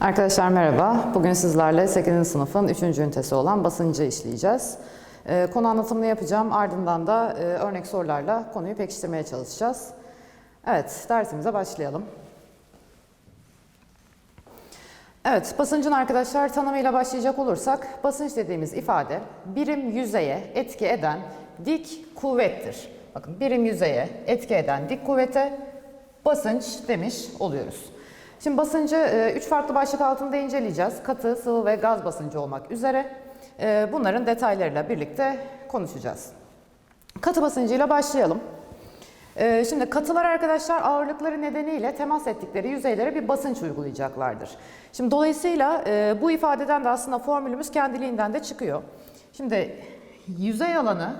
Arkadaşlar merhaba. Bugün sizlerle 8. sınıfın 3. ünitesi olan basıncı işleyeceğiz. Ee, konu anlatımını yapacağım. Ardından da e, örnek sorularla konuyu pekiştirmeye çalışacağız. Evet, dersimize başlayalım. Evet, basıncın arkadaşlar tanımıyla başlayacak olursak, basınç dediğimiz ifade birim yüzeye etki eden dik kuvvettir. Bakın birim yüzeye etki eden dik kuvvete basınç demiş oluyoruz. Şimdi basıncı e, üç farklı başlık altında inceleyeceğiz. Katı, sıvı ve gaz basıncı olmak üzere. E, Bunların detaylarıyla birlikte konuşacağız. Katı basıncıyla başlayalım. Ee, Şimdi katılar arkadaşlar ağırlıkları nedeniyle temas ettikleri yüzeylere bir basınç uygulayacaklardır. Şimdi dolayısıyla e, bu ifadeden de aslında formülümüz kendiliğinden de çıkıyor. Şimdi yüzey alanı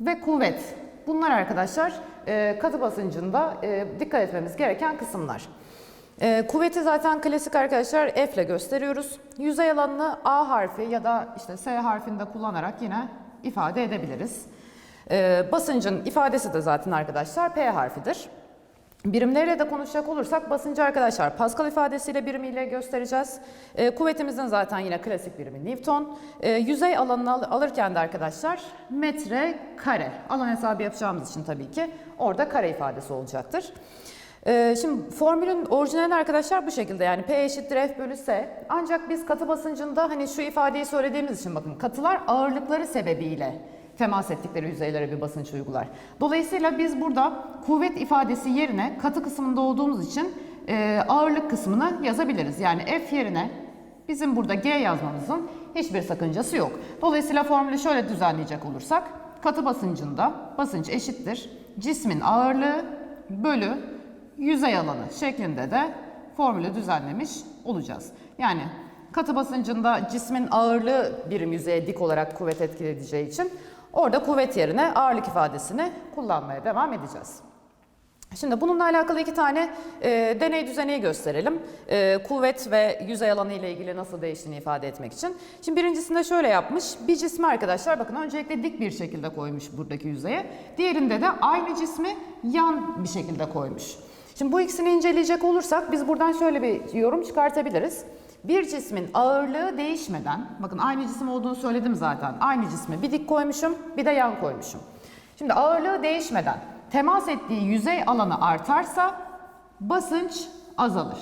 ve kuvvet bunlar arkadaşlar e, katı basıncında e, dikkat etmemiz gereken kısımlar. E, kuvveti zaten klasik arkadaşlar F ile gösteriyoruz. Yüzey alanını A harfi ya da işte S harfinde kullanarak yine ifade edebiliriz. Basıncın ifadesi de zaten arkadaşlar P harfidir. Birimleriyle de konuşacak olursak basıncı arkadaşlar Pascal ifadesiyle birimiyle göstereceğiz. Ee, kuvvetimizin zaten yine klasik birimi Newton. Ee, yüzey alanını al- alırken de arkadaşlar metre kare. Alan hesabı yapacağımız için tabii ki orada kare ifadesi olacaktır. Ee, şimdi formülün orijinali arkadaşlar bu şekilde yani P eşittir F bölü S. Ancak biz katı basıncında hani şu ifadeyi söylediğimiz için bakın katılar ağırlıkları sebebiyle temas ettikleri yüzeylere bir basınç uygular. Dolayısıyla biz burada kuvvet ifadesi yerine katı kısmında olduğumuz için e, ağırlık kısmını yazabiliriz. Yani F yerine bizim burada G yazmamızın hiçbir sakıncası yok. Dolayısıyla formülü şöyle düzenleyecek olursak katı basıncında basınç eşittir cismin ağırlığı bölü yüzey alanı şeklinde de formülü düzenlemiş olacağız. Yani katı basıncında cismin ağırlığı birim yüzeye dik olarak kuvvet etkileyeceği için orada kuvvet yerine ağırlık ifadesini kullanmaya devam edeceğiz. Şimdi bununla alakalı iki tane e, deney düzeneği gösterelim. E, kuvvet ve yüzey alanı ile ilgili nasıl değiştiğini ifade etmek için. Şimdi birincisinde şöyle yapmış. Bir cismi arkadaşlar bakın öncelikle dik bir şekilde koymuş buradaki yüzeye. Diğerinde de aynı cismi yan bir şekilde koymuş. Şimdi bu ikisini inceleyecek olursak biz buradan şöyle bir yorum çıkartabiliriz. Bir cismin ağırlığı değişmeden, bakın aynı cisim olduğunu söyledim zaten. Aynı cismi bir dik koymuşum, bir de yan koymuşum. Şimdi ağırlığı değişmeden temas ettiği yüzey alanı artarsa basınç azalır.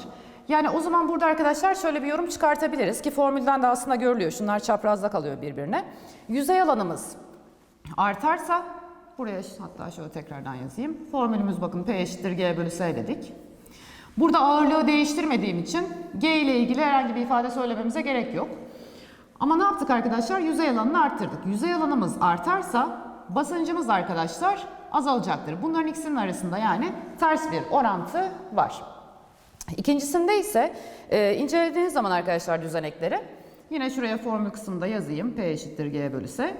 Yani o zaman burada arkadaşlar şöyle bir yorum çıkartabiliriz ki formülden de aslında görülüyor. Şunlar çaprazda kalıyor birbirine. Yüzey alanımız artarsa buraya hatta şöyle tekrardan yazayım. Formülümüz bakın P eşittir G bölü S dedik. Burada ağırlığı değiştirmediğim için G ile ilgili herhangi bir ifade söylememize gerek yok. Ama ne yaptık arkadaşlar? Yüzey alanını arttırdık. Yüzey alanımız artarsa basıncımız arkadaşlar azalacaktır. Bunların ikisinin arasında yani ters bir orantı var. İkincisinde ise e, incelediğiniz zaman arkadaşlar düzenekleri yine şuraya formül kısmında yazayım. P eşittir G bölü S.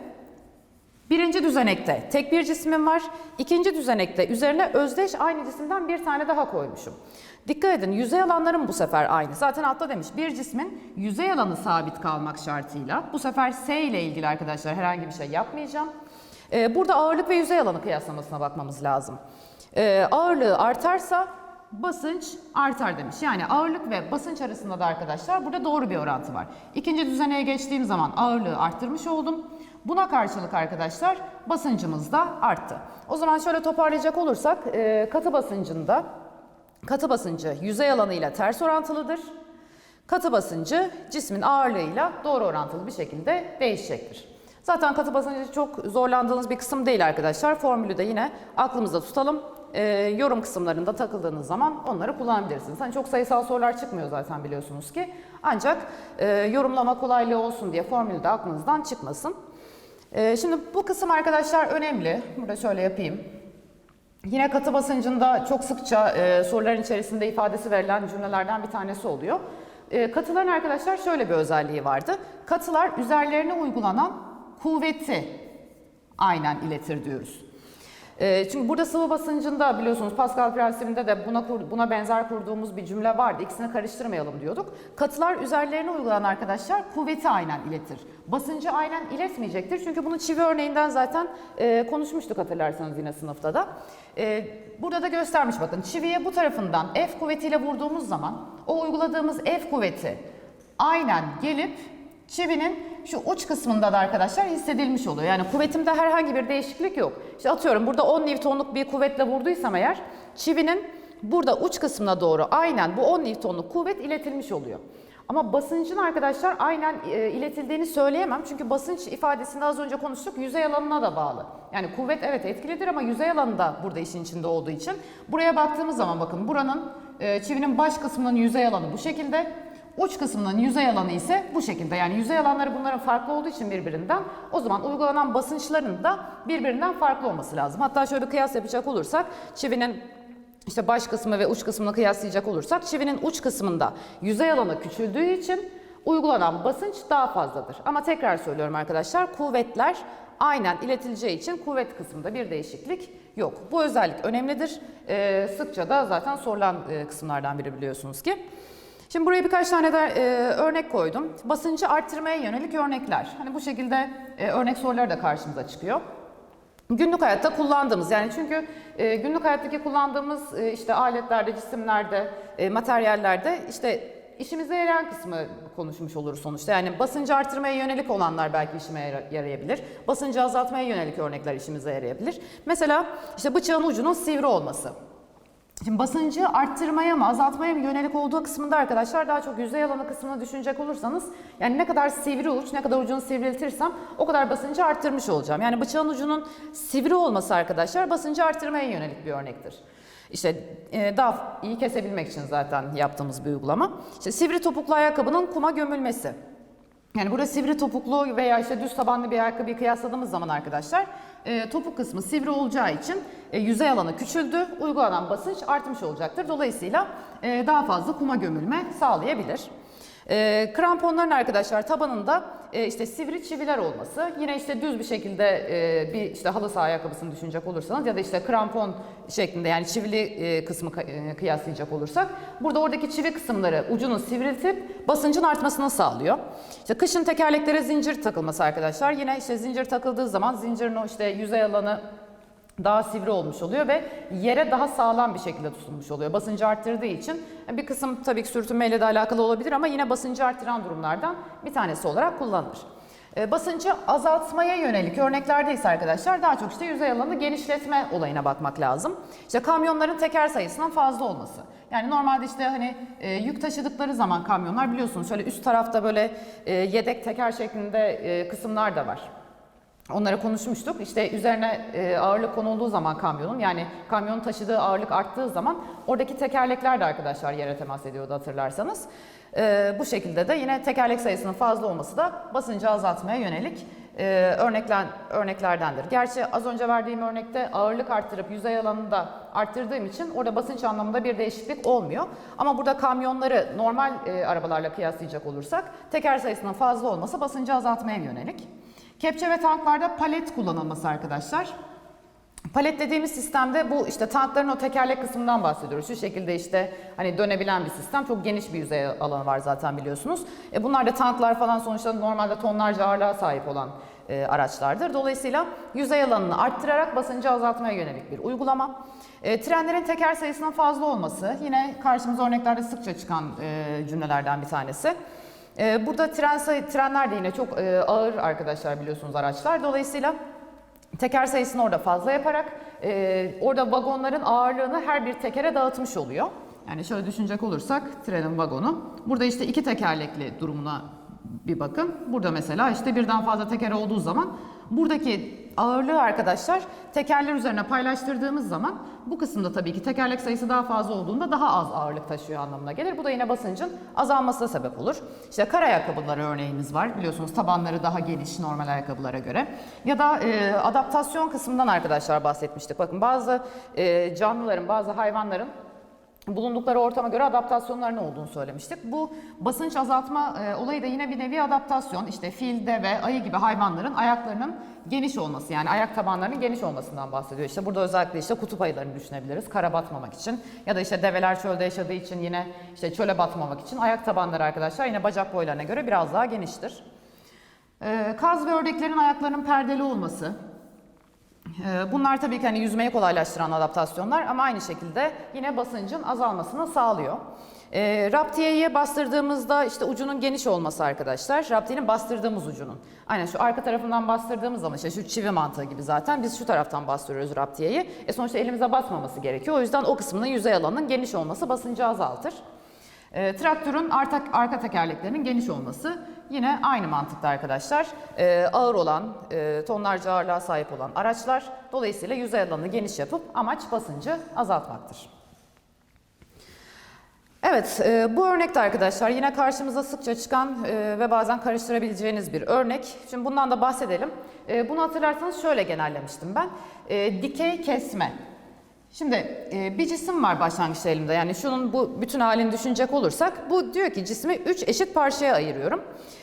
Birinci düzenekte tek bir cismim var. İkinci düzenekte üzerine özdeş aynı cisimden bir tane daha koymuşum. Dikkat edin yüzey alanlarım bu sefer aynı. Zaten altta demiş bir cismin yüzey alanı sabit kalmak şartıyla. Bu sefer S ile ilgili arkadaşlar herhangi bir şey yapmayacağım. Ee, burada ağırlık ve yüzey alanı kıyaslamasına bakmamız lazım. Ee, ağırlığı artarsa basınç artar demiş. Yani ağırlık ve basınç arasında da arkadaşlar burada doğru bir orantı var. İkinci düzeneye geçtiğim zaman ağırlığı arttırmış oldum. Buna karşılık arkadaşlar basıncımız da arttı. O zaman şöyle toparlayacak olursak e, katı basıncında katı basıncı yüzey alanıyla ters orantılıdır. Katı basıncı cismin ağırlığıyla doğru orantılı bir şekilde değişecektir. Zaten katı basıncı çok zorlandığınız bir kısım değil arkadaşlar. Formülü de yine aklımızda tutalım. Ee, yorum kısımlarında takıldığınız zaman onları kullanabilirsiniz. Hani çok sayısal sorular çıkmıyor zaten biliyorsunuz ki. Ancak e, yorumlama kolaylığı olsun diye formülü de aklınızdan çıkmasın. Ee, şimdi bu kısım arkadaşlar önemli. Burada şöyle yapayım. Yine katı basıncında çok sıkça e, soruların içerisinde ifadesi verilen cümlelerden bir tanesi oluyor. E, katıların arkadaşlar şöyle bir özelliği vardı. Katılar üzerlerine uygulanan kuvveti aynen iletir diyoruz. Ee, çünkü burada sıvı basıncında biliyorsunuz Pascal prensibinde de buna buna benzer kurduğumuz bir cümle vardı. İkisini karıştırmayalım diyorduk. Katılar üzerlerine uygulanan arkadaşlar kuvveti aynen iletir. Basıncı aynen iletmeyecektir. Çünkü bunu çivi örneğinden zaten e, konuşmuştuk hatırlarsanız yine sınıfta da. E, burada da göstermiş bakın. Çiviye bu tarafından F kuvvetiyle vurduğumuz zaman o uyguladığımız F kuvveti aynen gelip çivinin şu uç kısmında da arkadaşlar hissedilmiş oluyor. Yani kuvvetimde herhangi bir değişiklik yok. İşte atıyorum burada 10 Newton'luk bir kuvvetle vurduysam eğer çivinin burada uç kısmına doğru aynen bu 10 Newton'luk kuvvet iletilmiş oluyor. Ama basıncın arkadaşlar aynen e, iletildiğini söyleyemem. Çünkü basınç ifadesinde az önce konuştuk yüzey alanına da bağlı. Yani kuvvet evet etkilidir ama yüzey alanı da burada işin içinde olduğu için. Buraya baktığımız zaman bakın buranın e, çivinin baş kısmının yüzey alanı bu şekilde. Uç kısmının yüzey alanı ise bu şekilde. Yani yüzey alanları bunların farklı olduğu için birbirinden o zaman uygulanan basınçların da birbirinden farklı olması lazım. Hatta şöyle bir kıyas yapacak olursak çivinin işte baş kısmı ve uç kısmını kıyaslayacak olursak çivinin uç kısmında yüzey alanı küçüldüğü için uygulanan basınç daha fazladır. Ama tekrar söylüyorum arkadaşlar kuvvetler aynen iletileceği için kuvvet kısmında bir değişiklik yok. Bu özellik önemlidir. Ee, sıkça da zaten sorulan e, kısımlardan biri biliyorsunuz ki. Şimdi buraya birkaç tane de e, örnek koydum. Basıncı arttırmaya yönelik örnekler. Hani bu şekilde e, örnek soruları da karşımıza çıkıyor. Günlük hayatta kullandığımız yani çünkü e, günlük hayattaki kullandığımız e, işte aletlerde, cisimlerde, e, materyallerde işte işimize yarayan kısmı konuşmuş oluruz sonuçta. Yani basıncı artırmaya yönelik olanlar belki işime yara- yarayabilir. Basıncı azaltmaya yönelik örnekler işimize yarayabilir. Mesela işte bıçağın ucunun sivri olması. Şimdi basıncı arttırmaya mı azaltmaya mı yönelik olduğu kısmında arkadaşlar daha çok yüzey alanı kısmını düşünecek olursanız yani ne kadar sivri uç ne kadar ucunu sivriltirsem o kadar basıncı arttırmış olacağım. Yani bıçağın ucunun sivri olması arkadaşlar basıncı arttırmaya yönelik bir örnektir. İşte e, daha iyi kesebilmek için zaten yaptığımız bir uygulama. İşte sivri topuklu ayakkabının kuma gömülmesi. Yani burada sivri topuklu veya işte düz tabanlı bir ayakkabıyı kıyasladığımız zaman arkadaşlar e, topuk kısmı sivri olacağı için e, yüzey alanı küçüldü, uygulanan basınç artmış olacaktır. Dolayısıyla e, daha fazla kuma gömülme sağlayabilir. E, kramponların arkadaşlar tabanında e, işte sivri çiviler olması, yine işte düz bir şekilde e, bir işte halı saha ayakkabısını düşünecek olursanız ya da işte krampon şeklinde yani çivili e, kısmı e, kıyaslayacak olursak burada oradaki çivi kısımları ucunu sivriltip basıncın artmasını sağlıyor. İşte kışın tekerleklere zincir takılması arkadaşlar. Yine işte zincir takıldığı zaman zincirin o işte yüzey alanı daha sivri olmuş oluyor ve yere daha sağlam bir şekilde tutunmuş oluyor. Basıncı arttırdığı için bir kısım tabii ki sürtünmeyle de alakalı olabilir ama yine basıncı arttıran durumlardan bir tanesi olarak kullanılır. E, Basıncı azaltmaya yönelik örneklerde ise arkadaşlar daha çok işte yüzey alanı genişletme olayına bakmak lazım. İşte kamyonların teker sayısının fazla olması. Yani normalde işte hani e, yük taşıdıkları zaman kamyonlar biliyorsunuz şöyle üst tarafta böyle e, yedek teker şeklinde e, kısımlar da var. Onlara konuşmuştuk. İşte üzerine e, ağırlık konulduğu zaman kamyonun yani kamyonun taşıdığı ağırlık arttığı zaman oradaki tekerlekler de arkadaşlar yere temas ediyordu hatırlarsanız. E, bu şekilde de yine tekerlek sayısının fazla olması da basıncı azaltmaya yönelik e, örneklen, örneklerdendir. Gerçi az önce verdiğim örnekte ağırlık arttırıp yüzey alanını da arttırdığım için orada basınç anlamında bir değişiklik olmuyor. Ama burada kamyonları normal arabalarla kıyaslayacak olursak teker sayısının fazla olması basıncı azaltmaya yönelik. Kepçe ve tanklarda palet kullanılması arkadaşlar. Palet dediğimiz sistemde bu işte tankların o tekerlek kısmından bahsediyoruz. Şu şekilde işte hani dönebilen bir sistem. Çok geniş bir yüzey alanı var zaten biliyorsunuz. E bunlar da tanklar falan sonuçta normalde tonlarca ağırlığa sahip olan e, araçlardır. Dolayısıyla yüzey alanını arttırarak basıncı azaltmaya yönelik bir uygulama. E, trenlerin teker sayısının fazla olması yine karşımıza örneklerde sıkça çıkan e, cümlelerden bir tanesi. Ee, Burada tren trenler de yine çok e, ağır arkadaşlar biliyorsunuz araçlar. Dolayısıyla teker sayısını orada fazla yaparak e, orada vagonların ağırlığını her bir tekere dağıtmış oluyor. Yani şöyle düşünecek olursak trenin vagonu. Burada işte iki tekerlekli durumuna bir bakın. Burada mesela işte birden fazla teker olduğu zaman buradaki ağırlığı arkadaşlar tekerler üzerine paylaştırdığımız zaman bu kısımda tabii ki tekerlek sayısı daha fazla olduğunda daha az ağırlık taşıyor anlamına gelir. Bu da yine basıncın azalmasına sebep olur. İşte kar ayakkabıları örneğimiz var. Biliyorsunuz tabanları daha geniş normal ayakkabılara göre. Ya da e, adaptasyon kısmından arkadaşlar bahsetmiştik. Bakın bazı e, canlıların, bazı hayvanların bulundukları ortama göre adaptasyonlarının olduğunu söylemiştik. Bu basınç azaltma e, olayı da yine bir nevi adaptasyon. İşte fil, deve, ayı gibi hayvanların ayaklarının geniş olması yani ayak tabanlarının geniş olmasından bahsediyor. İşte burada özellikle işte kutup ayılarını düşünebiliriz kara batmamak için ya da işte develer çölde yaşadığı için yine işte çöle batmamak için ayak tabanları arkadaşlar yine bacak boylarına göre biraz daha geniştir. E, kaz ve ördeklerin ayaklarının perdeli olması, Bunlar tabii ki hani yüzmeyi kolaylaştıran adaptasyonlar ama aynı şekilde yine basıncın azalmasını sağlıyor. E, raptiyeye bastırdığımızda işte ucunun geniş olması arkadaşlar. Raptiyenin bastırdığımız ucunun. Aynen şu arka tarafından bastırdığımız zaman işte şu çivi mantığı gibi zaten biz şu taraftan bastırıyoruz raptiyeyi. E sonuçta elimize basmaması gerekiyor. O yüzden o kısmının yüzey alanının geniş olması basıncı azaltır. E, traktörün arka, arka tekerleklerinin geniş olması yine aynı mantıkta arkadaşlar. E, ağır olan, e, tonlarca ağırlığa sahip olan araçlar dolayısıyla yüzey alanını geniş yapıp amaç basıncı azaltmaktır. Evet, e, bu örnekte arkadaşlar yine karşımıza sıkça çıkan e, ve bazen karıştırabileceğiniz bir örnek. Şimdi bundan da bahsedelim. E, bunu hatırlarsanız şöyle genellemiştim ben. E, dikey kesme. Şimdi e, bir cisim var başlangıçta elimde. Yani şunun bu bütün halini düşünecek olursak bu diyor ki cismi 3 eşit parçaya ayırıyorum.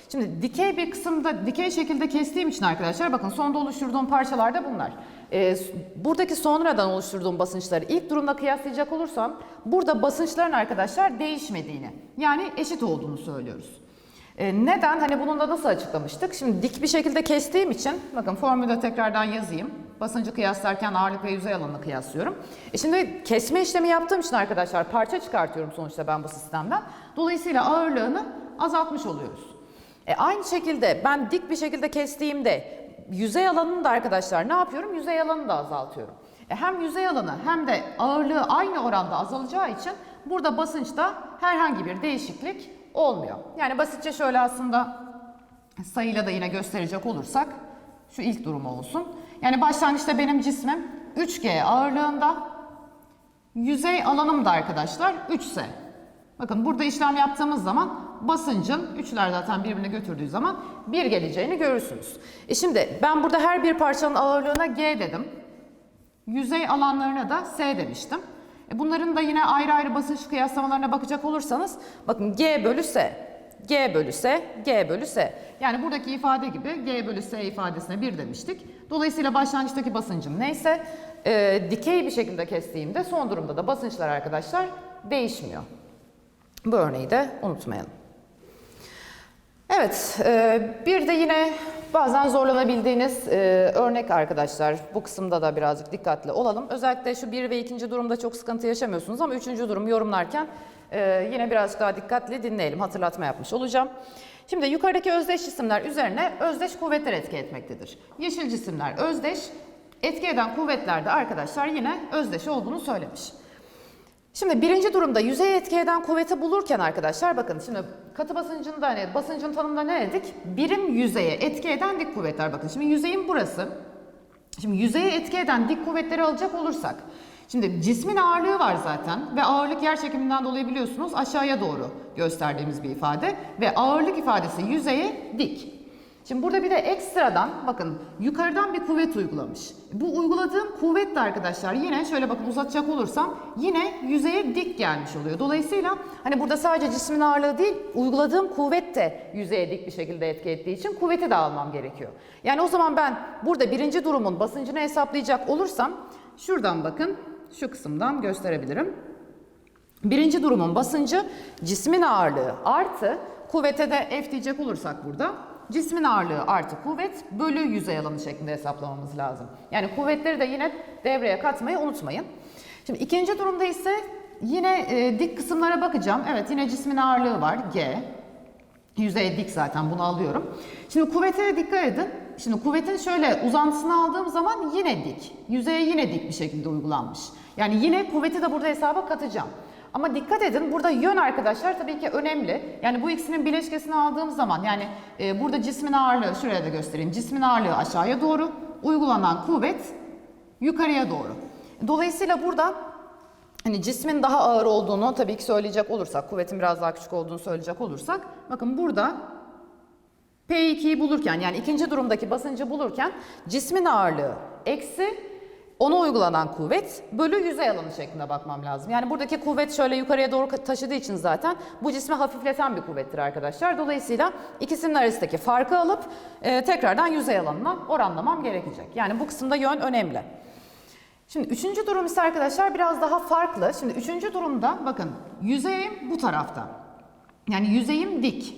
Şimdi dikey bir kısımda dikey şekilde kestiğim için arkadaşlar bakın sonda oluşturduğum parçalar da bunlar. E, buradaki sonradan oluşturduğum basınçları ilk durumda kıyaslayacak olursam burada basınçların arkadaşlar değişmediğini yani eşit olduğunu söylüyoruz. E, neden? Hani bunun da nasıl açıklamıştık? Şimdi dik bir şekilde kestiğim için, bakın formülü tekrardan yazayım. Basıncı kıyaslarken ağırlık ve yüzey alanını kıyaslıyorum. E şimdi kesme işlemi yaptığım için arkadaşlar parça çıkartıyorum sonuçta ben bu sistemden. Dolayısıyla ağırlığını azaltmış oluyoruz. E aynı şekilde ben dik bir şekilde kestiğimde yüzey alanını da arkadaşlar ne yapıyorum? Yüzey alanını da azaltıyorum. E hem yüzey alanı hem de ağırlığı aynı oranda azalacağı için burada basınçta herhangi bir değişiklik olmuyor. Yani basitçe şöyle aslında sayıyla da yine gösterecek olursak şu ilk durum olsun. Yani başlangıçta benim cismim 3G ağırlığında, yüzey alanım da arkadaşlar 3S. Bakın burada işlem yaptığımız zaman basıncın, üçler zaten birbirine götürdüğü zaman 1 geleceğini görürsünüz. E şimdi ben burada her bir parçanın ağırlığına G dedim. Yüzey alanlarına da S demiştim. E bunların da yine ayrı ayrı basınç kıyaslamalarına bakacak olursanız bakın G bölü S, G bölü S, G bölü S. Yani buradaki ifade gibi G bölü S ifadesine 1 demiştik. Dolayısıyla başlangıçtaki basıncım neyse e, dikey bir şekilde kestiğimde son durumda da basınçlar arkadaşlar değişmiyor. Bu örneği de unutmayalım. Evet, e, bir de yine bazen zorlanabildiğiniz e, örnek arkadaşlar. Bu kısımda da birazcık dikkatli olalım. Özellikle şu bir ve ikinci durumda çok sıkıntı yaşamıyorsunuz ama üçüncü durum yorumlarken e, yine birazcık daha dikkatli dinleyelim. Hatırlatma yapmış olacağım. Şimdi yukarıdaki özdeş cisimler üzerine özdeş kuvvetler etki etmektedir. Yeşil cisimler özdeş, etki eden kuvvetler arkadaşlar yine özdeş olduğunu söylemiş. Şimdi birinci durumda yüzey etki eden kuvveti bulurken arkadaşlar bakın şimdi katı basıncında hani basıncın tanımında ne dedik? Birim yüzeye etki eden dik kuvvetler bakın. Şimdi yüzeyin burası. Şimdi yüzeye etki eden dik kuvvetleri alacak olursak Şimdi cismin ağırlığı var zaten ve ağırlık yer çekiminden dolayı biliyorsunuz aşağıya doğru gösterdiğimiz bir ifade ve ağırlık ifadesi yüzeye dik. Şimdi burada bir de ekstradan bakın yukarıdan bir kuvvet uygulamış. Bu uyguladığım kuvvet de arkadaşlar yine şöyle bakın uzatacak olursam yine yüzeye dik gelmiş oluyor. Dolayısıyla hani burada sadece cismin ağırlığı değil uyguladığım kuvvet de yüzeye dik bir şekilde etki ettiği için kuvveti de almam gerekiyor. Yani o zaman ben burada birinci durumun basıncını hesaplayacak olursam şuradan bakın şu kısımdan gösterebilirim. Birinci durumun basıncı cismin ağırlığı artı kuvvete de F diyecek olursak burada cismin ağırlığı artı kuvvet bölü yüzey alanı şeklinde hesaplamamız lazım. Yani kuvvetleri de yine devreye katmayı unutmayın. Şimdi ikinci durumda ise yine e, dik kısımlara bakacağım. Evet yine cismin ağırlığı var G. Yüzey dik zaten bunu alıyorum. Şimdi kuvvete dikkat edin. Şimdi kuvvetin şöyle uzantısını aldığım zaman yine dik. Yüzeye yine dik bir şekilde uygulanmış. Yani yine kuvveti de burada hesaba katacağım. Ama dikkat edin burada yön arkadaşlar tabii ki önemli. Yani bu ikisinin bileşkesini aldığım zaman yani e, burada cismin ağırlığı şuraya da göstereyim. Cismin ağırlığı aşağıya doğru, uygulanan kuvvet yukarıya doğru. Dolayısıyla burada hani cismin daha ağır olduğunu tabii ki söyleyecek olursak, kuvvetin biraz daha küçük olduğunu söyleyecek olursak bakın burada P2'yi bulurken yani ikinci durumdaki basıncı bulurken cismin ağırlığı eksi ona uygulanan kuvvet bölü yüzey alanı şeklinde bakmam lazım. Yani buradaki kuvvet şöyle yukarıya doğru taşıdığı için zaten bu cismi hafifleten bir kuvvettir arkadaşlar. Dolayısıyla ikisinin arasındaki farkı alıp e, tekrardan yüzey alanına oranlamam gerekecek. Yani bu kısımda yön önemli. Şimdi üçüncü durum ise arkadaşlar biraz daha farklı. Şimdi üçüncü durumda bakın yüzeyim bu tarafta. Yani yüzeyim dik.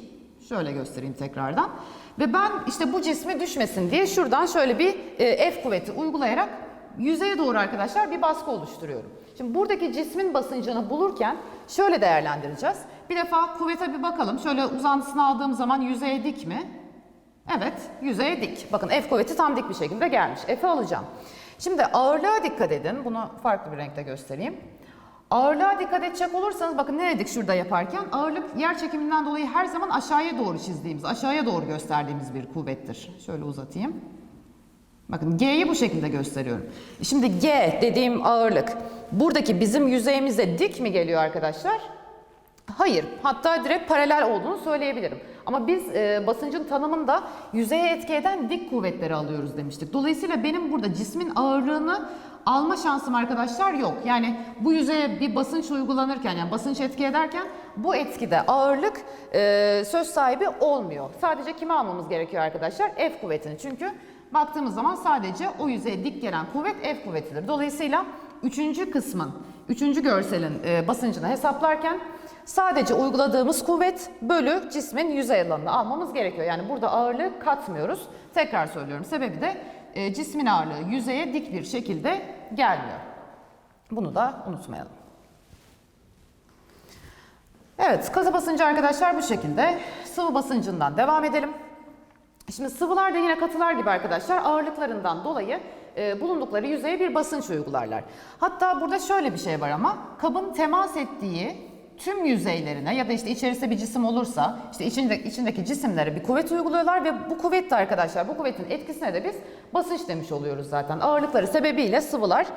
Şöyle göstereyim tekrardan. Ve ben işte bu cismi düşmesin diye şuradan şöyle bir e, F kuvveti uygulayarak yüzeye doğru arkadaşlar bir baskı oluşturuyorum. Şimdi buradaki cismin basıncını bulurken şöyle değerlendireceğiz. Bir defa kuvvete bir bakalım. Şöyle uzantısını aldığım zaman yüzeye dik mi? Evet, yüzeye dik. Bakın F kuvveti tam dik bir şekilde gelmiş. F'i alacağım. Şimdi ağırlığa dikkat edin. Bunu farklı bir renkte göstereyim. Ağırlığa dikkat edecek olursanız bakın ne dedik şurada yaparken ağırlık yer çekiminden dolayı her zaman aşağıya doğru çizdiğimiz, aşağıya doğru gösterdiğimiz bir kuvvettir. Şöyle uzatayım. Bakın G'yi bu şekilde gösteriyorum. Şimdi G dediğim ağırlık buradaki bizim yüzeyimize dik mi geliyor arkadaşlar? Hayır. Hatta direkt paralel olduğunu söyleyebilirim. Ama biz e, basıncın tanımında yüzeye etki eden dik kuvvetleri alıyoruz demiştik. Dolayısıyla benim burada cismin ağırlığını alma şansım arkadaşlar yok. Yani bu yüzeye bir basınç uygulanırken yani basınç etki ederken bu etkide ağırlık e, söz sahibi olmuyor. Sadece kime almamız gerekiyor arkadaşlar? F kuvvetini. Çünkü baktığımız zaman sadece o yüzeye dik gelen kuvvet F kuvvetidir. Dolayısıyla üçüncü kısmın, üçüncü görselin e, basıncını hesaplarken sadece uyguladığımız kuvvet bölü cismin yüzey alanını almamız gerekiyor. Yani burada ağırlığı katmıyoruz. Tekrar söylüyorum. Sebebi de e, cismin ağırlığı yüzeye dik bir şekilde gelmiyor. Bunu da unutmayalım. Evet, kazı basıncı arkadaşlar bu şekilde. Sıvı basıncından devam edelim. Şimdi sıvılar da yine katılar gibi arkadaşlar ağırlıklarından dolayı e, bulundukları yüzeye bir basınç uygularlar. Hatta burada şöyle bir şey var ama kabın temas ettiği tüm yüzeylerine ya da işte içerisinde bir cisim olursa işte içinde, içindeki cisimlere bir kuvvet uyguluyorlar ve bu kuvvet arkadaşlar bu kuvvetin etkisine de biz basınç demiş oluyoruz zaten. Ağırlıkları sebebiyle sıvılar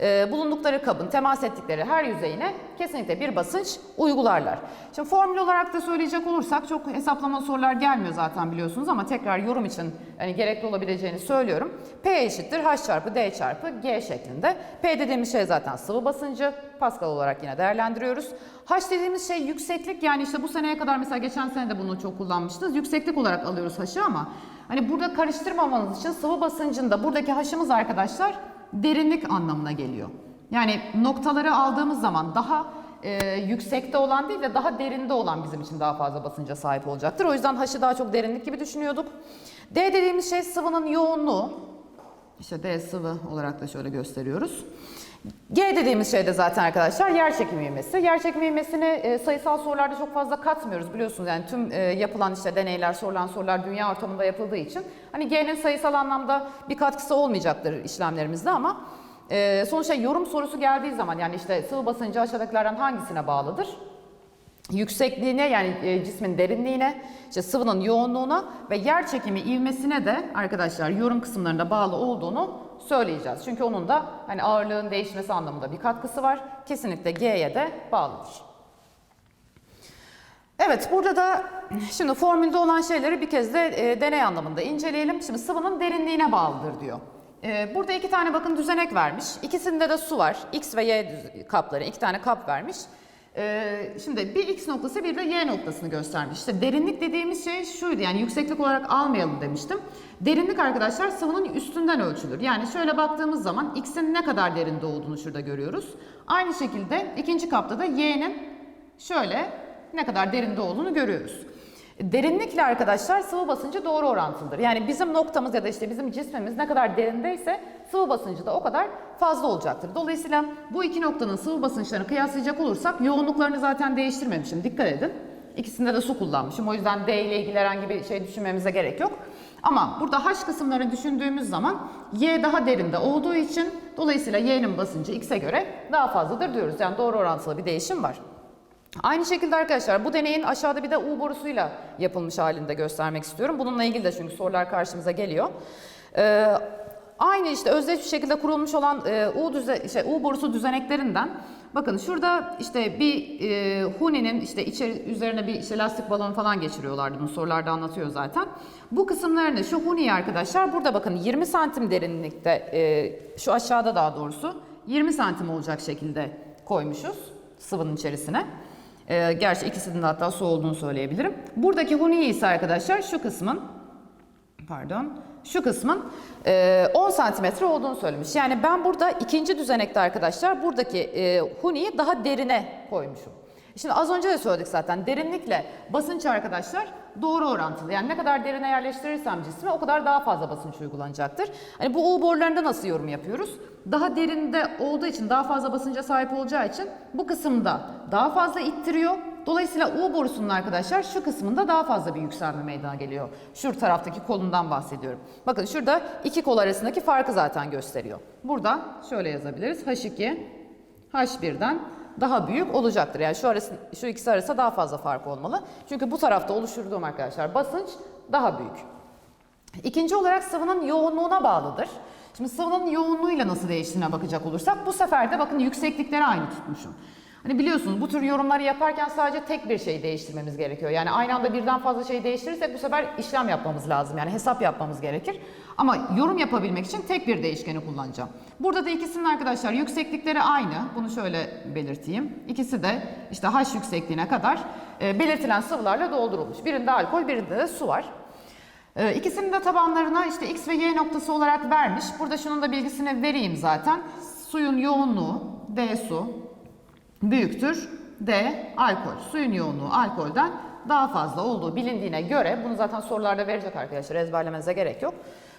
e, bulundukları kabın temas ettikleri her yüzeyine kesinlikle bir basınç uygularlar. Şimdi formül olarak da söyleyecek olursak çok hesaplama sorular gelmiyor zaten biliyorsunuz ama tekrar yorum için hani gerekli olabileceğini söylüyorum. P eşittir H çarpı D çarpı G şeklinde. P dediğimiz şey zaten sıvı basıncı. Pascal olarak yine değerlendiriyoruz. H dediğimiz şey yükseklik yani işte bu seneye kadar mesela geçen sene de bunu çok kullanmıştınız. Yükseklik olarak alıyoruz H'ı ama hani burada karıştırmamanız için sıvı basıncında buradaki H'ımız arkadaşlar derinlik anlamına geliyor. Yani noktaları aldığımız zaman daha e, yüksekte olan değil de daha derinde olan bizim için daha fazla basınca sahip olacaktır. O yüzden H'ı daha çok derinlik gibi düşünüyorduk. D dediğimiz şey sıvının yoğunluğu. İşte D sıvı olarak da şöyle gösteriyoruz. G dediğimiz şey de zaten arkadaşlar yer çekimi ivmesi. Yer çekimi ivmesini e, sayısal sorularda çok fazla katmıyoruz biliyorsunuz. Yani tüm e, yapılan işte deneyler, sorulan sorular dünya ortamında yapıldığı için hani G'nin sayısal anlamda bir katkısı olmayacaktır işlemlerimizde ama e, sonuçta yorum sorusu geldiği zaman yani işte sıvı basıncı aşağıdakilerden hangisine bağlıdır? yüksekliğine yani e, cismin derinliğine, işte sıvının yoğunluğuna ve yer çekimi ivmesine de arkadaşlar yorum kısımlarında bağlı olduğunu söyleyeceğiz. Çünkü onun da hani ağırlığın değişmesi anlamında bir katkısı var. Kesinlikle G'ye de bağlıdır. Evet burada da şimdi formülde olan şeyleri bir kez de e, deney anlamında inceleyelim. Şimdi sıvının derinliğine bağlıdır diyor. E, burada iki tane bakın düzenek vermiş. İkisinde de su var. X ve Y kapları iki tane kap vermiş. Ee, şimdi bir x noktası bir de y noktasını göstermiş. İşte derinlik dediğimiz şey şuydu yani yükseklik olarak almayalım demiştim. Derinlik arkadaşlar sıvının üstünden ölçülür. Yani şöyle baktığımız zaman x'in ne kadar derinde olduğunu şurada görüyoruz. Aynı şekilde ikinci kapta da y'nin şöyle ne kadar derinde olduğunu görüyoruz. Derinlikle arkadaşlar sıvı basıncı doğru orantılıdır. Yani bizim noktamız ya da işte bizim cismimiz ne kadar derindeyse sıvı basıncı da o kadar fazla olacaktır. Dolayısıyla bu iki noktanın sıvı basınçlarını kıyaslayacak olursak yoğunluklarını zaten değiştirmemişim. Dikkat edin. İkisinde de su kullanmışım. O yüzden D ile ilgili herhangi bir şey düşünmemize gerek yok. Ama burada H kısımlarını düşündüğümüz zaman Y daha derinde olduğu için dolayısıyla Y'nin basıncı X'e göre daha fazladır diyoruz. Yani doğru orantılı bir değişim var. Aynı şekilde arkadaşlar bu deneyin aşağıda bir de U borusuyla yapılmış halinde göstermek istiyorum. Bununla ilgili de çünkü sorular karşımıza geliyor. Ee, Aynı işte özdeş bir şekilde kurulmuş olan e, U, düze, şey, U borusu düzeneklerinden bakın şurada işte bir e, Huni'nin işte içeri, üzerine bir işte lastik balon falan geçiriyorlardı. Bunu sorularda anlatıyor zaten. Bu kısımlarını şu Huni'yi arkadaşlar burada bakın 20 santim derinlikte e, şu aşağıda daha doğrusu 20 santim olacak şekilde koymuşuz sıvının içerisine. E, gerçi ikisinin de hatta su olduğunu söyleyebilirim. Buradaki Huni'yi ise arkadaşlar şu kısmın pardon şu kısmın e, 10 santimetre olduğunu söylemiş. Yani ben burada ikinci düzenekte arkadaşlar buradaki e, huniyi daha derine koymuşum. Şimdi az önce de söyledik zaten derinlikle basınç arkadaşlar doğru orantılı. Yani ne kadar derine yerleştirirsem cismi o kadar daha fazla basınç uygulanacaktır. Hani bu U borularında nasıl yorum yapıyoruz? Daha derinde olduğu için daha fazla basınca sahip olacağı için bu kısımda daha fazla ittiriyor. Dolayısıyla U borusunun arkadaşlar şu kısmında daha fazla bir yükselme meydana geliyor. Şu taraftaki kolundan bahsediyorum. Bakın şurada iki kol arasındaki farkı zaten gösteriyor. Burada şöyle yazabiliriz. H2 H1'den daha büyük olacaktır. Yani şu arası, şu ikisi arasında daha fazla fark olmalı. Çünkü bu tarafta oluşturduğum arkadaşlar basınç daha büyük. İkinci olarak sıvının yoğunluğuna bağlıdır. Şimdi sıvının yoğunluğuyla nasıl değiştiğine bakacak olursak bu sefer de bakın yükseklikleri aynı tutmuşum. Hani biliyorsunuz bu tür yorumları yaparken sadece tek bir şey değiştirmemiz gerekiyor. Yani aynı anda birden fazla şey değiştirirsek bu sefer işlem yapmamız lazım. Yani hesap yapmamız gerekir. Ama yorum yapabilmek için tek bir değişkeni kullanacağım. Burada da ikisinin arkadaşlar yükseklikleri aynı. Bunu şöyle belirteyim. İkisi de işte H yüksekliğine kadar e, belirtilen sıvılarla doldurulmuş. Birinde alkol, birinde de su var. Ee, İkisinin de tabanlarına işte X ve Y noktası olarak vermiş. Burada şunun da bilgisini vereyim zaten. Suyun yoğunluğu D su büyüktür D alkol. Suyun yoğunluğu alkolden daha fazla olduğu bilindiğine göre bunu zaten sorularda verecek arkadaşlar ezberlemenize gerek yok.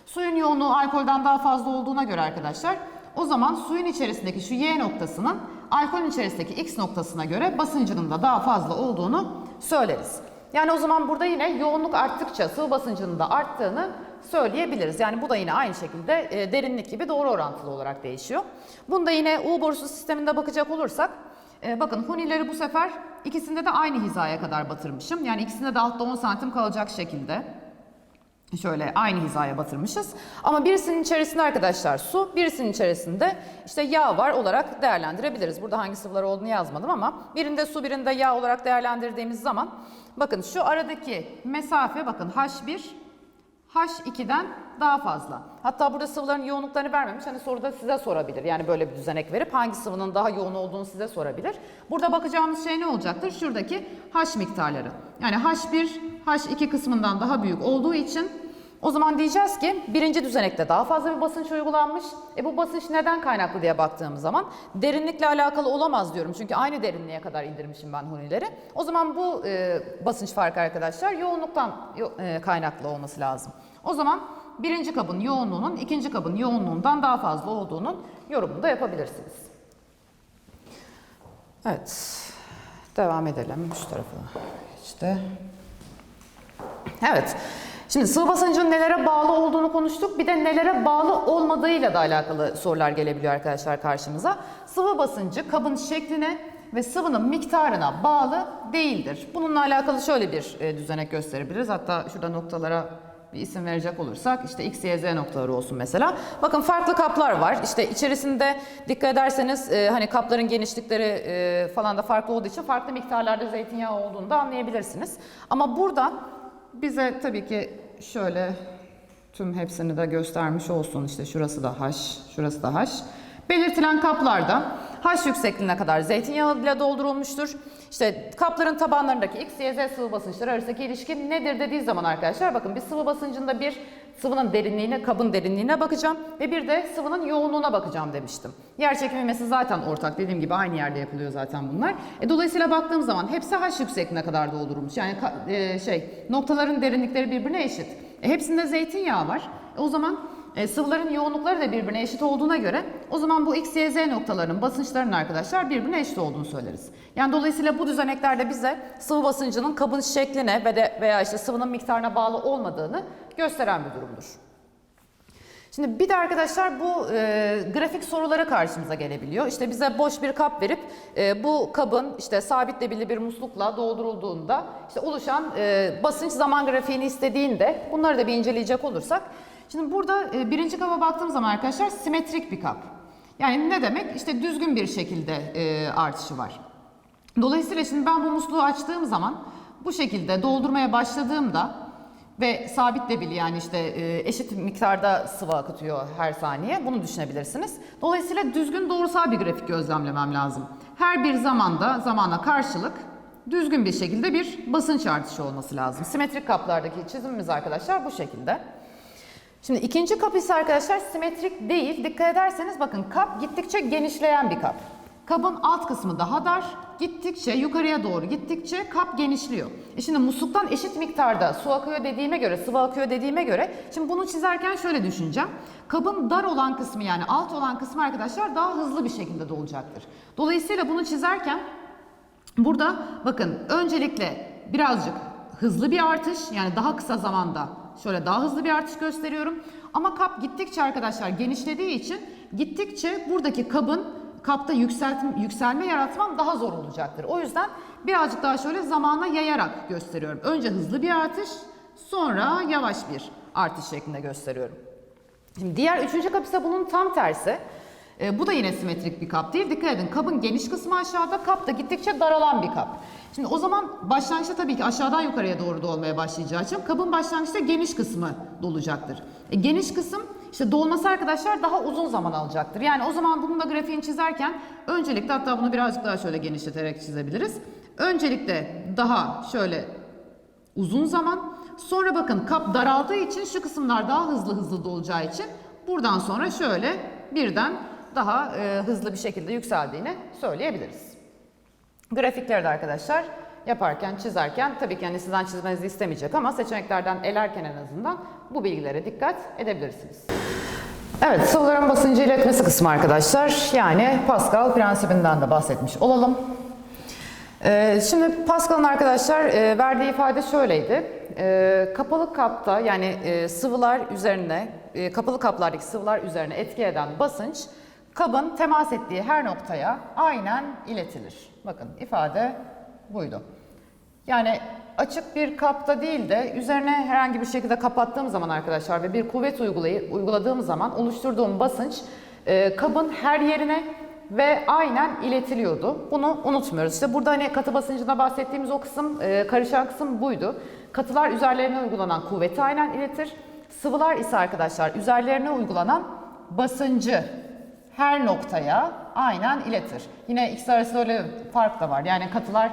Suyun yoğunluğu alkolden daha fazla olduğuna göre arkadaşlar o zaman suyun içerisindeki şu Y noktasının alkolün içerisindeki X noktasına göre basıncının da daha fazla olduğunu söyleriz. Yani o zaman burada yine yoğunluk arttıkça sıvı basıncının da arttığını söyleyebiliriz. Yani bu da yine aynı şekilde e, derinlik gibi doğru orantılı olarak değişiyor. Bunda yine U borusu sisteminde bakacak olursak e, bakın hunileri bu sefer ikisinde de aynı hizaya kadar batırmışım. Yani ikisinde de altta 10 santim kalacak şekilde. Şöyle aynı hizaya batırmışız. Ama birisinin içerisinde arkadaşlar su, birisinin içerisinde işte yağ var olarak değerlendirebiliriz. Burada hangi sıvılar olduğunu yazmadım ama birinde su, birinde yağ olarak değerlendirdiğimiz zaman bakın şu aradaki mesafe bakın H1 H2'den daha fazla. Hatta burada sıvıların yoğunluklarını vermemiş. Hani soruda size sorabilir. Yani böyle bir düzenek verip hangi sıvının daha yoğun olduğunu size sorabilir. Burada bakacağımız şey ne olacaktır? Şuradaki H miktarları. Yani H1, H2 kısmından daha büyük olduğu için o zaman diyeceğiz ki birinci düzenekte daha fazla bir basınç uygulanmış. E bu basınç neden kaynaklı diye baktığımız zaman derinlikle alakalı olamaz diyorum. Çünkü aynı derinliğe kadar indirmişim ben hunileri. O zaman bu e, basınç farkı arkadaşlar yoğunluktan yo- e, kaynaklı olması lazım. O zaman birinci kabın yoğunluğunun ikinci kabın yoğunluğundan daha fazla olduğunun yorumunu da yapabilirsiniz. Evet. Devam edelim şu tarafa. İşte. Evet. Şimdi sıvı basıncın nelere bağlı olduğunu konuştuk. Bir de nelere bağlı olmadığıyla da alakalı sorular gelebiliyor arkadaşlar karşımıza. Sıvı basıncı kabın şekline ve sıvının miktarına bağlı değildir. Bununla alakalı şöyle bir e, düzenek gösterebiliriz. Hatta şurada noktalara bir isim verecek olursak işte X, Y, Z noktaları olsun mesela. Bakın farklı kaplar var. İşte içerisinde dikkat ederseniz e, hani kapların genişlikleri e, falan da farklı olduğu için farklı miktarlarda zeytinyağı olduğunu da anlayabilirsiniz. Ama burada bize tabii ki şöyle tüm hepsini de göstermiş olsun. İşte şurası da H, şurası da H. Belirtilen kaplarda H yüksekliğine kadar zeytinyağı ile doldurulmuştur. İşte kapların tabanlarındaki X, Y, Z sıvı basınçları arasındaki ilişki nedir dediği zaman arkadaşlar bakın bir sıvı basıncında bir sıvının derinliğine, kabın derinliğine bakacağım ve bir de sıvının yoğunluğuna bakacağım demiştim. Yer çekimi zaten ortak dediğim gibi aynı yerde yapılıyor zaten bunlar. E, dolayısıyla baktığım zaman hepsi H yüksekliğine kadar doldurulmuş. Yani e, şey noktaların derinlikleri birbirine eşit. E, hepsinde zeytinyağı var. E, o zaman e, sıvıların yoğunlukları da birbirine eşit olduğuna göre o zaman bu X, Y, Z noktalarının basınçlarının arkadaşlar birbirine eşit olduğunu söyleriz. Yani dolayısıyla bu düzeneklerde bize sıvı basıncının kabın şekline ve de veya işte sıvının miktarına bağlı olmadığını gösteren bir durumdur. Şimdi bir de arkadaşlar bu e, grafik soruları karşımıza gelebiliyor. İşte bize boş bir kap verip e, bu kabın işte sabitle belirli bir muslukla doldurulduğunda işte oluşan e, basınç zaman grafiğini istediğinde bunları da bir inceleyecek olursak Şimdi burada e, birinci kaba baktığım zaman arkadaşlar simetrik bir kap. Yani ne demek? İşte düzgün bir şekilde e, artışı var. Dolayısıyla şimdi ben bu musluğu açtığım zaman bu şekilde doldurmaya başladığımda ve sabit debili yani işte e, eşit miktarda sıvı akıtıyor her saniye bunu düşünebilirsiniz. Dolayısıyla düzgün doğrusal bir grafik gözlemlemem lazım. Her bir zamanda zamana karşılık düzgün bir şekilde bir basınç artışı olması lazım. Simetrik kaplardaki çizimimiz arkadaşlar bu şekilde. Şimdi ikinci kap ise arkadaşlar simetrik değil. Dikkat ederseniz bakın kap gittikçe genişleyen bir kap. Kabın alt kısmı daha dar. Gittikçe yukarıya doğru gittikçe kap genişliyor. E şimdi musluktan eşit miktarda su akıyor dediğime göre, sıvı akıyor dediğime göre şimdi bunu çizerken şöyle düşüneceğim. Kabın dar olan kısmı yani alt olan kısmı arkadaşlar daha hızlı bir şekilde dolacaktır. Dolayısıyla bunu çizerken Burada bakın öncelikle birazcık hızlı bir artış yani daha kısa zamanda şöyle daha hızlı bir artış gösteriyorum. Ama kap gittikçe arkadaşlar genişlediği için gittikçe buradaki kabın kapta yükseltme, yükselme yaratmam daha zor olacaktır. O yüzden birazcık daha şöyle zamana yayarak gösteriyorum. Önce hızlı bir artış sonra yavaş bir artış şeklinde gösteriyorum. Şimdi diğer üçüncü kap ise bunun tam tersi. E, bu da yine simetrik bir kap değil. Dikkat edin kabın geniş kısmı aşağıda, kap da gittikçe daralan bir kap. Şimdi o zaman başlangıçta tabii ki aşağıdan yukarıya doğru dolmaya başlayacağı için kabın başlangıçta geniş kısmı dolacaktır. E, geniş kısım işte dolması arkadaşlar daha uzun zaman alacaktır. Yani o zaman bunun da grafiğini çizerken öncelikle hatta bunu birazcık daha şöyle genişleterek çizebiliriz. Öncelikle daha şöyle uzun zaman. Sonra bakın kap daraldığı için şu kısımlar daha hızlı hızlı dolacağı için buradan sonra şöyle birden daha e, hızlı bir şekilde yükseldiğini söyleyebiliriz. Grafikleri de arkadaşlar yaparken, çizerken tabii ki yani sizden çizmenizi istemeyecek ama seçeneklerden elerken en azından bu bilgilere dikkat edebilirsiniz. Evet, sıvıların basıncı iletmesi kısmı arkadaşlar. Yani Pascal prensibinden de bahsetmiş olalım. Ee, şimdi Pascal'ın arkadaşlar e, verdiği ifade şöyleydi. Ee, kapalı kapta yani e, sıvılar üzerine, e, kapalı kaplardaki sıvılar üzerine etki eden basınç kabın temas ettiği her noktaya aynen iletilir. Bakın ifade buydu. Yani açık bir kapta değil de üzerine herhangi bir şekilde kapattığım zaman arkadaşlar ve bir kuvvet uygulayıp uyguladığım zaman oluşturduğum basınç e, kabın her yerine ve aynen iletiliyordu. Bunu unutmuyoruz. İşte burada hani katı basıncında bahsettiğimiz o kısım, e, karışan kısım buydu. Katılar üzerlerine uygulanan kuvveti aynen iletir. Sıvılar ise arkadaşlar üzerlerine uygulanan basıncı her noktaya aynen iletir. Yine ikisi arasında öyle fark da var. Yani katılar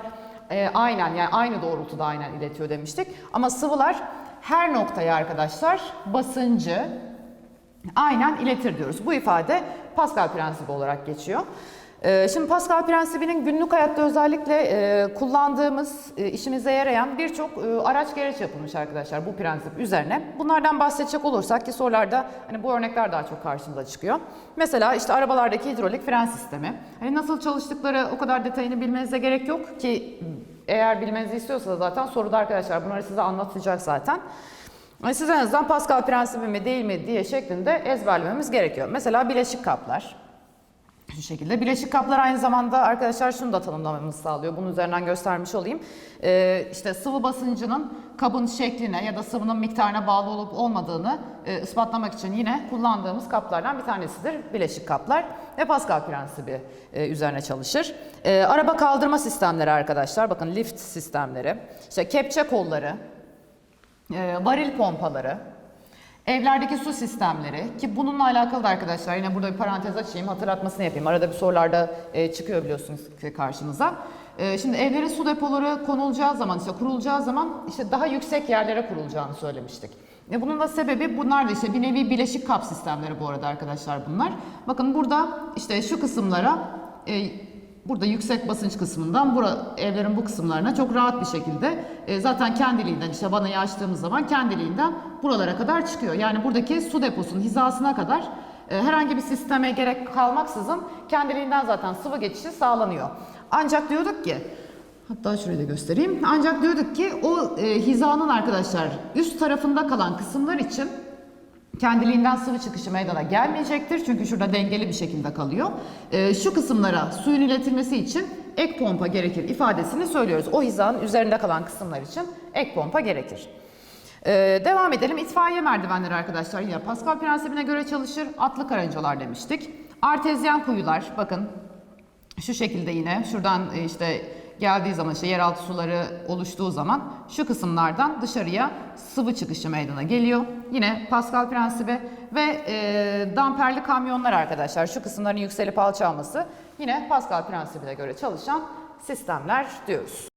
e, aynen yani aynı doğrultuda aynen iletiyor demiştik. Ama sıvılar her noktaya arkadaşlar basıncı aynen iletir diyoruz. Bu ifade Pascal prensibi olarak geçiyor. Ee, Şimdi Pascal prensibinin günlük hayatta özellikle e, kullandığımız, e, işimize yarayan birçok e, araç gereç yapılmış arkadaşlar bu prensip üzerine. Bunlardan bahsedecek olursak ki sorularda hani bu örnekler daha çok karşımıza çıkıyor. Mesela işte arabalardaki hidrolik fren sistemi. Hani nasıl çalıştıkları o kadar detayını bilmenize gerek yok ki eğer bilmenizi istiyorsanız zaten soruda arkadaşlar bunları size anlatacak zaten. Siz en azından Pascal prensibi mi değil mi diye şeklinde ezberlememiz gerekiyor. Mesela bileşik kaplar. Şu şekilde. Bileşik kaplar aynı zamanda arkadaşlar şunu da tanımlamamızı sağlıyor. Bunun üzerinden göstermiş olayım. Ee, işte sıvı basıncının kabın şekline ya da sıvının miktarına bağlı olup olmadığını e, ispatlamak için yine kullandığımız kaplardan bir tanesidir bileşik kaplar. Ve Pascal prensibi e, üzerine çalışır. E, araba kaldırma sistemleri arkadaşlar. Bakın lift sistemleri. İşte kepçe kolları, e, varil pompaları, evlerdeki su sistemleri ki bununla alakalı da arkadaşlar yine burada bir parantez açayım hatırlatmasını yapayım. Arada bir sorularda e, çıkıyor biliyorsunuz karşınıza. E, şimdi evlerin su depoları konulacağı zaman işte kurulacağı zaman işte daha yüksek yerlere kurulacağını söylemiştik. E, bunun da sebebi bunlar da işte bir nevi bileşik kap sistemleri bu arada arkadaşlar bunlar. Bakın burada işte şu kısımlara e, Burada yüksek basınç kısmından bura, evlerin bu kısımlarına çok rahat bir şekilde e, zaten kendiliğinden işte vanayı açtığımız zaman kendiliğinden buralara kadar çıkıyor. Yani buradaki su deposunun hizasına kadar e, herhangi bir sisteme gerek kalmaksızın kendiliğinden zaten sıvı geçişi sağlanıyor. Ancak diyorduk ki Hatta şurayı da göstereyim. Ancak diyorduk ki o e, hizanın arkadaşlar üst tarafında kalan kısımlar için kendiliğinden sıvı çıkışı meydana gelmeyecektir. Çünkü şurada dengeli bir şekilde kalıyor. Ee, şu kısımlara suyun iletilmesi için ek pompa gerekir ifadesini söylüyoruz. O hizanın üzerinde kalan kısımlar için ek pompa gerekir. Ee, devam edelim. İtfaiye merdivenleri arkadaşlar yine Pascal prensibine göre çalışır. Atlı karıncalar demiştik. Artezyen kuyular bakın şu şekilde yine şuradan e, işte geldiği zaman işte yeraltı suları oluştuğu zaman şu kısımlardan dışarıya sıvı çıkışı meydana geliyor. Yine Pascal prensibi ve e, damperli kamyonlar arkadaşlar şu kısımların yükselip alçalması yine Pascal prensibine göre çalışan sistemler diyoruz.